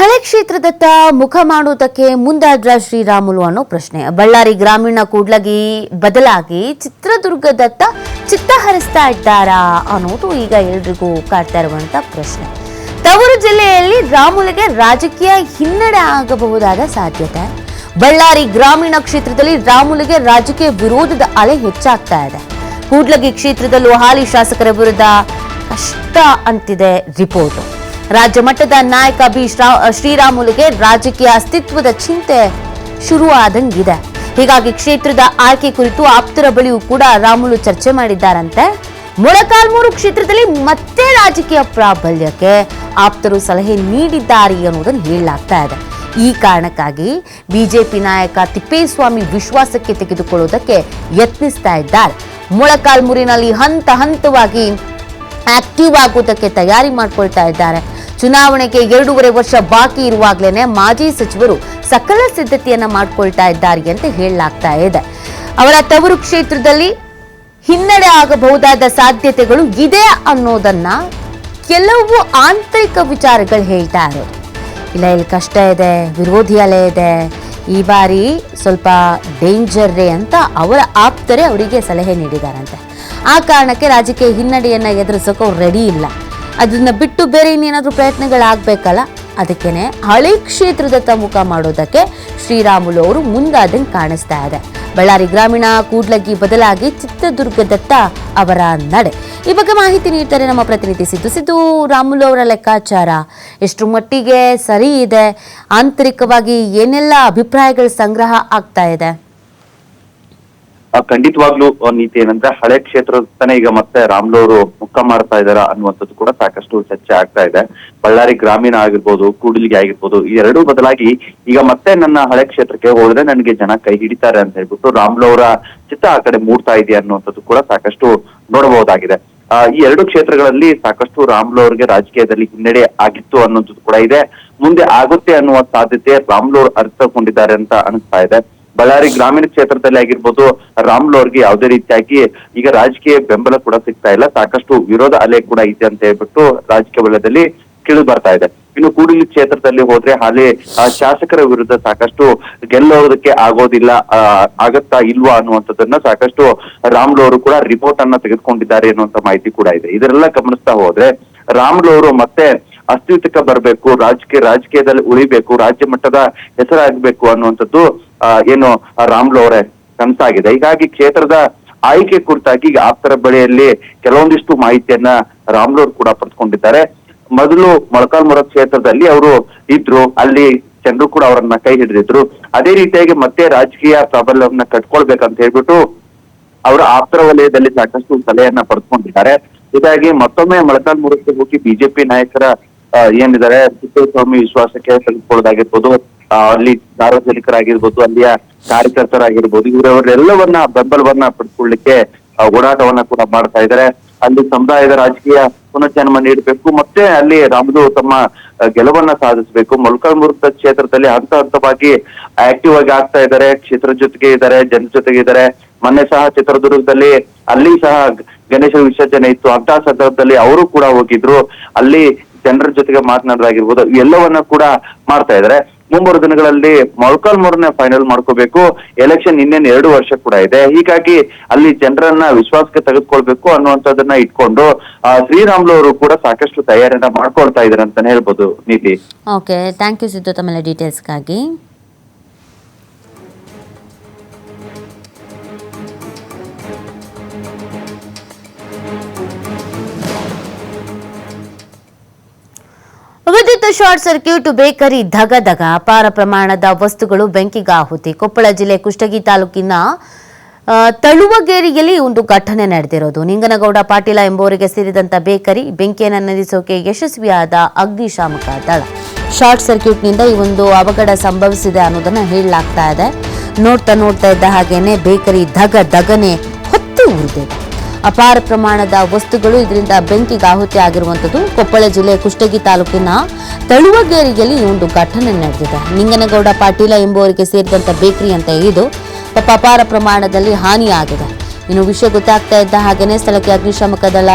ಹಳೆ ಕ್ಷೇತ್ರದತ್ತ ಮುಖ ಮಾಡುವುದಕ್ಕೆ ಮುಂದಾದ್ರ ಶ್ರೀರಾಮುಲು ಅನ್ನೋ ಪ್ರಶ್ನೆ. ಬಳ್ಳಾರಿ ಗ್ರಾಮೀಣ ಕೂಡ್ಲಗಿ ಬದಲಾಗಿ ಚಿತ್ರದುರ್ಗದತ್ತ ಚಿತ್ತ ಹರಿಸ್ತಾ ಇದ್ದಾರಾ ಅನ್ನೋದು ಈಗ ಎಲ್ರಿಗೂ ಕಾಡ್ತಾ ಇರುವಂತ ಪ್ರಶ್ನೆ. ತವರು ಜಿಲ್ಲೆಯಲ್ಲಿ ರಾಮುಲಿಗೆ ರಾಜಕೀಯ ಹಿನ್ನಡೆ ಆಗಬಹುದಾದ ಸಾಧ್ಯತೆ. ಬಳ್ಳಾರಿ ಗ್ರಾಮೀಣ ಕ್ಷೇತ್ರದಲ್ಲಿ ರಾಮುಲಿಗೆ ರಾಜಕೀಯ ವಿರೋಧದ ಅಲೆ ಹೆಚ್ಚಾಗ್ತಾ ಇದೆ. ಕೂಡ್ಲಗಿ ಕ್ಷೇತ್ರದಲ್ಲೂ ಹಾಲಿ ಶಾಸಕರ ವಿರುದ್ಧ ಕಷ್ಟ ಅಂತಿದೆ ರಿಪೋರ್ಟ್. ರಾಜ್ಯ ಮಟ್ಟದ ನಾಯಕ ಬಿ. ಶ್ರಾ- ಶ್ರೀರಾಮುಲುಗೆ ರಾಜಕೀಯ ಅಸ್ತಿತ್ವದ ಚಿಂತೆ ಶುರುವಾದಂಗಿದೆ. ಹೀಗಾಗಿ ಕ್ಷೇತ್ರದ ಆಯ್ಕೆ ಕುರಿತು ಆಪ್ತರ ಬಳಿಯೂ ಕೂಡ ರಾಮುಲು ಚರ್ಚೆ ಮಾಡಿದ್ದಾರಂತೆ. ಮೊಳಕಾಲ್ಮೂರು ಕ್ಷೇತ್ರದಲ್ಲಿ ಮತ್ತೆ ರಾಜಕೀಯ ಪ್ರಾಬಲ್ಯಕ್ಕೆ ಆಪ್ತರು ಸಲಹೆ ನೀಡಿದ್ದಾರೆ ಅನ್ನೋದನ್ನು ಹೇಳಲಾಗ್ತಾ ಇದೆ. ಈ ಕಾರಣಕ್ಕಾಗಿ ಬಿಜೆಪಿ ನಾಯಕ ತಿಪ್ಪೇಸ್ವಾಮಿ ವಿಶ್ವಾಸಕ್ಕೆ ತೆಗೆದುಕೊಳ್ಳುವುದಕ್ಕೆ ಯತ್ನಿಸ್ತಾ ಇದ್ದಾರೆ. ಮೊಳಕಾಲ್ಮೂರಿನಲ್ಲಿ ಹಂತ ಹಂತವಾಗಿ ಆಕ್ಟಿವ್ ಆಗುವುದಕ್ಕೆ ತಯಾರಿ ಮಾಡ್ಕೊಳ್ತಾ ಇದ್ದಾರೆ. ಚುನಾವಣೆಗೆ ಎರಡೂವರೆ ವರ್ಷ ಬಾಕಿ ಇರುವಾಗಲೇ ಮಾಜಿ ಸಚಿವರು ಸಕಲ ಸಿದ್ಧತೆಯನ್ನ ಮಾಡಿಕೊಳ್ತಾ ಇದ್ದಾರೆ ಅಂತ ಹೇಳಲಾಗ್ತಾ ಇದೆ. ಅವರ ತವರು ಕ್ಷೇತ್ರದಲ್ಲಿ ಹಿನ್ನಡೆ ಆಗಬಹುದಾದ ಸಾಧ್ಯತೆಗಳು ಇದೆ ಅನ್ನೋದನ್ನ ಕೆಲವು ಆಂತರಿಕ ವಿಚಾರಗಳು ಹೇಳ್ತಾ ಇರೋದು ಇಲ್ಲ, ಇಲ್ಲಿ ಕಷ್ಟ ಇದೆ, ವಿರೋಧಿ ಅಲೆ ಇದೆ. ಈ ಬಾರಿ ಸ್ವಲ್ಪ ಡೇಂಜರ್ರೇ ಅಂತ ಅವರ ಆಪ್ತರೇ ಅವರಿಗೆ ಸಲಹೆ ನೀಡಿದಾರಂತೆ. ಆ ಕಾರಣಕ್ಕೆ ರಾಜಕೀಯ ಹಿನ್ನಡೆಯನ್ನ ಎದುರಿಸೋಕೆ ಅವ್ರು ರೆಡಿ ಇಲ್ಲ. ಅದನ್ನ ಬಿಟ್ಟು ಬೇರೆ ಇನ್ನೇನಾದ್ರೂ ಪ್ರಯತ್ನಗಳಾಗಬೇಕಲ್ಲ? ಅದಕ್ಕೇನೆ ಹಳೆ ಕ್ಷೇತ್ರದತ್ತ ಮುಖ ಮಾಡೋದಕ್ಕೆ ಶ್ರೀರಾಮುಲು ಅವರು ಮುಂದಾದಂಗೆ ಕಾಣಿಸ್ತಾ ಇದೆ. ಬಳ್ಳಾರಿ ಗ್ರಾಮೀಣ ಕೂಡ್ಲಗಿ ಬದಲಾಗಿ ಚಿತ್ರದುರ್ಗದತ್ತ ಅವರ ನಡೆ. ಈ ಬಗ್ಗೆ ಮಾಹಿತಿ ನೀಡ್ತಾರೆ ನಮ್ಮ ಪ್ರತಿನಿಧಿ ಸಿದ್ದು. ಸಿದ್ದು, ರಾಮುಲು ಅವರ ಲೆಕ್ಕಾಚಾರ ಎಷ್ಟು ಮಟ್ಟಿಗೆ ಸರಿ ಇದೆ? ಆಂತರಿಕವಾಗಿ ಏನೆಲ್ಲ ಅಭಿಪ್ರಾಯಗಳ ಸಂಗ್ರಹ ಆಗ್ತಾ ಇದೆ? ಖಂಡಿತವಾಗ್ಲೂ ನೀತಿ ಏನಂದ್ರೆ ಹಳೆ ಕ್ಷೇತ್ರದತ್ತನೇ ಈಗ ಮತ್ತೆ ರಾಮ್ಲೋ ಅವರು ಮುಖ ಮಾಡ್ತಾ ಇದಾರ ಅನ್ನುವಂಥದ್ದು ಕೂಡ ಸಾಕಷ್ಟು ಚರ್ಚೆ ಆಗ್ತಾ ಇದೆ. ಬಳ್ಳಾರಿ ಗ್ರಾಮೀಣ ಆಗಿರ್ಬೋದು, ಕೂಡಲಿಗೆ ಆಗಿರ್ಬೋದು, ಈ ಎರಡೂ ಬದಲಾಗಿ ಈಗ ಮತ್ತೆ ನನ್ನ ಹಳೆ ಕ್ಷೇತ್ರಕ್ಕೆ ಹೋದ್ರೆ ನನಗೆ ಜನ ಕೈ ಹಿಡಿತಾರೆ ಅಂತ ಹೇಳ್ಬಿಟ್ಟು ರಾಮ್ಲೋ ಅವರ ಚಿತ್ತ ಆ ಕಡೆ ಮೂಡ್ತಾ ಇದೆ ಅನ್ನುವಂಥದ್ದು ಕೂಡ ಸಾಕಷ್ಟು ನೋಡಬಹುದಾಗಿದೆ. ಈ ಎರಡು ಕ್ಷೇತ್ರಗಳಲ್ಲಿ ಸಾಕಷ್ಟು ರಾಮ್ಲೋ ಅವರಿಗೆ ರಾಜಕೀಯದಲ್ಲಿ ಹಿನ್ನಡೆ ಆಗಿತ್ತು ಅನ್ನೋದು ಕೂಡ ಇದೆ. ಮುಂದೆ ಆಗುತ್ತೆ ಅನ್ನುವ ಸಾಧ್ಯತೆ ರಾಮ್ಲೋ ಅರ್ಥಕೊಂಡಿದ್ದಾರೆ ಅಂತ ಅನಿಸ್ತಾ ಇದೆ. ಬಳ್ಳಾರಿ ಗ್ರಾಮೀಣ ಕ್ಷೇತ್ರದಲ್ಲಿ ಆಗಿರ್ಬೋದು ರಾಮ್ಲು ಅವ್ರಿಗೆ ಯಾವುದೇ ರೀತಿಯಾಗಿ ಈಗ ರಾಜಕೀಯ ಬೆಂಬಲ ಕೂಡ ಸಿಗ್ತಾ ಇಲ್ಲ. ಸಾಕಷ್ಟು ವಿರೋಧ ಅಲೆ ಕೂಡ ಇದೆ ಅಂತ ಹೇಳ್ಬಿಟ್ಟು ರಾಜಕೀಯ ವಲಯದಲ್ಲಿ ತಿಳಿದು ಬರ್ತಾ ಇದೆ. ಇನ್ನು ಕೂಡಲಿ ಕ್ಷೇತ್ರದಲ್ಲಿ ಹೋದ್ರೆ ಹಾಲಿ ಶಾಸಕರ ವಿರುದ್ಧ ಸಾಕಷ್ಟು ಗೆಲ್ಲೋದಕ್ಕೆ ಆಗೋದಿಲ್ಲ ಆಗತ್ತಾ ಇಲ್ವಾ ಅನ್ನುವಂಥದ್ದನ್ನ ಸಾಕಷ್ಟು ರಾಮ್ಲು ಅವರು ಕೂಡ ರಿಪೋರ್ಟ್ ಅನ್ನ ತೆಗೆದುಕೊಂಡಿದ್ದಾರೆ ಅನ್ನುವಂತ ಮಾಹಿತಿ ಕೂಡ ಇದೆ. ಇದರೆಲ್ಲ ಗಮನಿಸ್ತಾ ಹೋದ್ರೆ ರಾಮ್ಲು ಅವರು ಮತ್ತೆ ಅಸ್ತಿತ್ವಕ್ಕೆ ಬರಬೇಕು, ರಾಜಕೀಯ, ರಾಜಕೀಯದಲ್ಲಿ ಉಳಿಬೇಕು, ರಾಜ್ಯ ಮಟ್ಟದ ಹೆಸರಾಗಬೇಕು ಅನ್ನುವಂಥದ್ದು ಏನು ರಾಮ್ಲು ಅವರೇ ಕನಸಾಗಿದೆ ಹೀಗಾಗಿ ಕ್ಷೇತ್ರದ ಆಯ್ಕೆ ಕುರಿತಾಗಿ ಆಪ್ತರ ಬಳಿಯಲ್ಲಿ ಕೆಲವೊಂದಿಷ್ಟು ಮಾಹಿತಿಯನ್ನ ರಾಮ್ಲು ಅವರು ಕೂಡ ಪಡೆದುಕೊಂಡಿದ್ದಾರೆ. ಮೊದಲು ಮೊಳಕಾಲ್ಮುರ ಕ್ಷೇತ್ರದಲ್ಲಿ ಅವರು ಇದ್ರು, ಅಲ್ಲಿ ಜನರು ಕೂಡ ಅವರನ್ನ ಕೈ ಹಿಡಿದಿದ್ರು. ಅದೇ ರೀತಿಯಾಗಿ ಮತ್ತೆ ರಾಜಕೀಯ ಪ್ರಾಬಲ್ಯವನ್ನ ಕಟ್ಕೊಳ್ಬೇಕಂತ ಹೇಳ್ಬಿಟ್ಟು ಅವರು ಆಪ್ತರ ವಲಯದಲ್ಲಿ ಸಾಕಷ್ಟು ಸಲಹೆಯನ್ನ ಪಡೆದುಕೊಂಡಿದ್ದಾರೆ. ಇದಾಗಿ ಮತ್ತೊಮ್ಮೆ ಮೊಳಕಾಲ್ಮುರಕ್ಕೆ ಹೋಗಿ ಬಿಜೆಪಿ ನಾಯಕರ ಏನಿದ್ದಾರೆ, ತಿಪ್ಪೇಸ್ವಾಮಿ ವಿಶ್ವಾಸಕ್ಕೆ ತೆಗೆದುಕೊಳ್ಳೋದಾಗಿರ್ಬೋದು ಅಲ್ಲಿ ಸಾರ್ವಜನಿಕರಾಗಿರ್ಬೋದು, ಅಲ್ಲಿಯ ಕಾರ್ಯಕರ್ತರಾಗಿರ್ಬೋದು, ಇವರವರೆಲ್ಲವನ್ನ ಬೆಂಬಲವನ್ನ ಪಡ್ಕೊಳ್ಳಿಕ್ಕೆ ಓಡಾಟವನ್ನ ಕೂಡ ಮಾಡ್ತಾ ಇದ್ದಾರೆ. ಅಲ್ಲಿ ಸಮುದಾಯದ ರಾಜಕೀಯ ಪುನರ್ಜನ್ಮ ನೀಡಬೇಕು, ಮತ್ತೆ ಅಲ್ಲಿ ರಾಮದು ತಮ್ಮ ಗೆಲುವನ್ನ ಸಾಧಿಸಬೇಕು. ಮೊಳಕಾಲ್ಮೂರು ಕ್ಷೇತ್ರದಲ್ಲಿ ಹಂತ ಹಂತವಾಗಿ ಆಕ್ಟಿವ್ ಆಗಿ ಆಗ್ತಾ ಇದ್ದಾರೆ. ಕ್ಷೇತ್ರ ಜೊತೆಗೆ ಇದ್ದಾರೆ, ಜನ ಜೊತೆಗೆ ಇದ್ದಾರೆ. ಮೊನ್ನೆ ಸಹ ಚಿತ್ರದುರ್ಗದಲ್ಲಿ ಅಲ್ಲಿ ಸಹ ಗಣೇಶ ವಿಸರ್ಜನೆ ಇತ್ತು. ಅಂತ ಸಂದರ್ಭದಲ್ಲಿ ಅವರು ಕೂಡ ಹೋಗಿದ್ರು. ಅಲ್ಲಿ ಜನರ ಜೊತೆಗೆ ಮಾತನಾಡೋದಾಗಿರ್ಬೋದು ಎಲ್ಲವನ್ನ ಕೂಡ ಮಾಡ್ತಾ ಇದ್ದಾರೆ. ಮುಂಬರುವ ದಿನಗಳಲ್ಲಿ ಮೊಳಕಾಲ್ಮೂರನ್ನ ಫೈನಲ್ ಮಾಡ್ಕೋಬೇಕು. ಎಲೆಕ್ಷನ್ ಇನ್ನೇನು ಎರಡು ವರ್ಷ ಕೂಡ ಇದೆ. ಹೀಗಾಗಿ ಅಲ್ಲಿ ಜನರನ್ನ ವಿಶ್ವಾಸಕ್ಕೆ ತೆಗೆದುಕೊಳ್ಬೇಕು ಅನ್ನುವಂಥದ್ದನ್ನ ಇಟ್ಕೊಂಡು ಶ್ರೀರಾಮ್ಲು ಅವರು ಕೂಡ ಸಾಕಷ್ಟು ತಯಾರಿಯನ್ನ ಮಾಡ್ಕೊಳ್ತಾ ಇದ್ದಾರೆ ಅಂತಾನೆ ಹೇಳ್ಬೋದು, ನೀತಿ. ಓಕೆ ಥ್ಯಾಂಕ್ ಯು ಸಿದ್ದು ತಮ್ಮೆಲ್ಲ ಡೀಟೇಲ್ಸ್ಗಾಗಿ ವಿದ್ಯುತ್ ಶಾರ್ಟ್ ಸರ್ಕ್ಯೂಟ್ ಬೇಕರಿ ಧಗ ಧಗ. ಅಪಾರ ಪ್ರಮಾಣದ ವಸ್ತುಗಳು ಬೆಂಕಿಗೆ ಆಹುತಿ ಕೊಪ್ಪಳ ಜಿಲ್ಲೆ ಕುಷ್ಟಗಿ ತಾಲೂಕಿನ ತಳುವಗೇರಿಯಲ್ಲಿ ಒಂದು ಘಟನೆ ನಡೆದಿರೋದು. ನಿಂಗನಗೌಡ ಪಾಟೀಲ ಎಂಬುವರಿಗೆ ಸೇರಿದಂತ ಬೇಕರಿ ಬೆಂಕಿಯನ್ನು ನಂದಿಸೋಕೆ ಯಶಸ್ವಿಯಾದ ಅಗ್ನಿಶಾಮಕ ದಳ. ಶಾರ್ಟ್ ಸರ್ಕ್ಯೂಟ್ನಿಂದ ಈ ಒಂದು ಅವಘಡ ಸಂಭವಿಸಿದೆ ಅನ್ನೋದನ್ನ ಹೇಳಲಾಗ್ತಾ ಇದೆ. ನೋಡ್ತಾ ನೋಡ್ತಾ ಇದ್ದ ಹಾಗೇನೆ ಬೇಕರಿ ಧಗ ಧಗನೆ ಹೊತ್ತು ಉರಿದಿದೆ. ಅಪಾರ ಪ್ರಮಾಣದ ವಸ್ತುಗಳು ಇದರಿಂದ ಬೆಂಕಿಗೆ ಆಹುತಿ ಆಗಿರುವಂಥದ್ದು. ಕೊಪ್ಪಳ ಜಿಲ್ಲೆ ಕುಷ್ಟಗಿ ತಾಲೂಕಿನ ತಳುವಗೇರಿಯಲ್ಲಿ ಈ ಒಂದು ಘಟನೆ ನಡೆದಿದೆ. ನಿಂಗನಗೌಡ ಪಾಟೀಲ ಎಂಬುವರಿಗೆ ಸೇರಿದಂತ ಬೇಕರಿ ಅಂತ ಇದು ಪಾಪ ಅಪಾರ ಪ್ರಮಾಣದಲ್ಲಿ ಹಾನಿಯಾಗಿದೆ. ಇನ್ನು ವಿಷಯ ಗೊತ್ತಾಗ್ತಾ ಇದ್ದ ಹಾಗೇನೆ ಸ್ಥಳಕ್ಕೆ ಅಗ್ನಿಶಾಮಕ ದಳ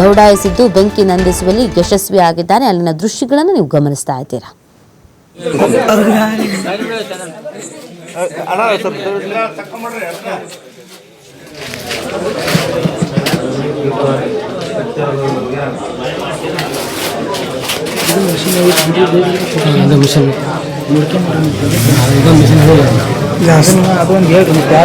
ದೌಡಾಯಿಸಿದ್ದು, ಬೆಂಕಿ ನಂದಿಸುವಲ್ಲಿ ಯಶಸ್ವಿಯಾಗಿದ್ದಾರೆ ಅಲ್ಲಿನ ದೃಶ್ಯಗಳನ್ನು ನೀವು ಗಮನಿಸ್ತಾ ಇದ್ದೀರಾ? ಮಿಷನ್ ಇದು ಮಿಷನ್ ಅದೊಂದು ಹೇಳಿ ಮತ್ತೆ ಆ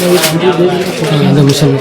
ಅದೊಂದು ಹೇಳಿ